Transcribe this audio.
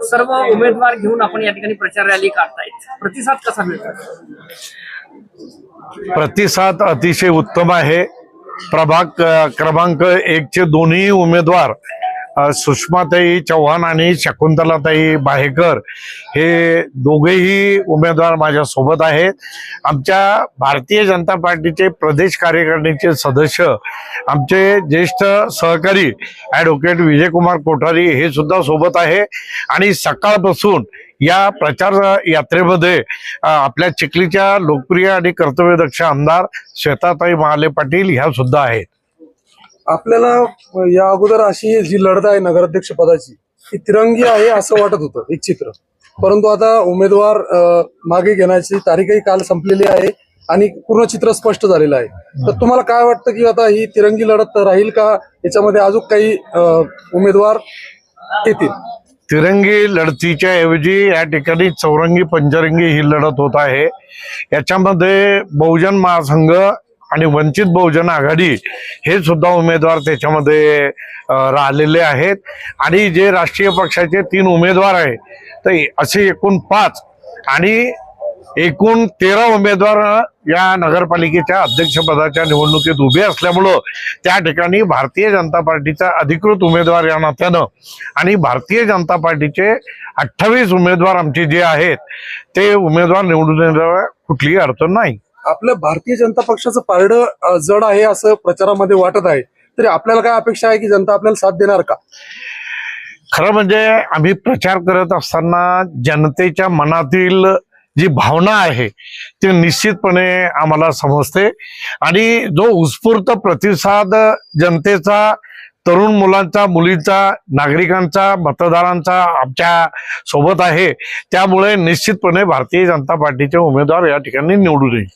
सर्व उमेदवार घेऊन आपण या ठिकाणी प्रचार रॅली काढतायत. प्रतिसाद कसा मिळतो प्रतिसाद अतिशय उत्तम आहे. प्रभाग क्रमांक क्रमांक एकचे दोन्ही उमेदवार सुषमाताई चव्हाण आणि शकुंतलाताई बाहेकर हे दोघेही उमेदवार माझ्या सोबत आहेत. आमच्या भारतीय जनता पार्टीचे प्रदेश कार्यकारिणीचे सदस्य आमचे ज्येष्ठ सहकारी ॲडव्होकेट विजयकुमार कोठारी हे सुद्धा सोबत आहे. आणि सकाळपासून या प्रचार यात्रेमध्ये आपल्या चिखलीच्या लोकप्रिय आणि कर्तव्यदक्ष आमदार श्वेताताई महाले पाटील ह्या सुद्धा आहेत. आपल्याला या अगोदर अशी जी लढत आहे नगराध्यक्ष पदाची ती तिरंगी आहे असं वाटत होतं एक चित्र. परंतु आता उमेदवार मागे घेण्याची तारीखही काल संपलेली आहे आणि पूर्ण चित्र स्पष्ट झालेलं आहे. तर तुम्हाला काय वाटतं की आता ही तिरंगी लढत राहील का? याच्यामध्ये अजून काही उमेदवार येतील? तिरंगी लढतीच्या ऐवजी या ठिकाणी चौरंगी पंचरंगी ही लढत होत आहे. याच्यामध्ये बहुजन महासंघ आणि वंचित बहुजन आघाडी हे सुद्धा उमेदवार त्याच्यामध्ये राहिलेले आहेत. आणि जे राष्ट्रीय पक्षाचे तीन उमेदवार आहेत तर असे एकूण पाच आणि एकूण तेरा उमेदवार या नगरपालिकेच्या अध्यक्षपदाच्या निवडणुकीत उभे असल्यामुळं त्या ठिकाणी भारतीय जनता पार्टीचा अधिकृत उमेदवार या नात्यानं आणि भारतीय जनता पार्टीचे अठ्ठावीस उमेदवार आमचे जे आहेत ते उमेदवार निवडून कुठलीही अडचण नाही. आपलं भारतीय जनता पक्षाचं पारडं जड आहे असं प्रचारामध्ये वाटत आहे. तरी आपल्याला काय अपेक्षा आहे की जनता आपल्याला साथ देणार का? खरं म्हणजे आम्ही प्रचार करत असताना जनतेच्या मनातील जी भावना आहे ती निश्चितपणे आम्हाला समजते. आणि जो उत्स्फूर्त प्रतिसाद जनतेचा तरुण मुलांचा मुलींचा नागरिकांचा मतदारांचा आमच्यासोबत आहे त्यामुळे निश्चितपणे भारतीय जनता पार्टीचे उमेदवार या ठिकाणी निवडून येईल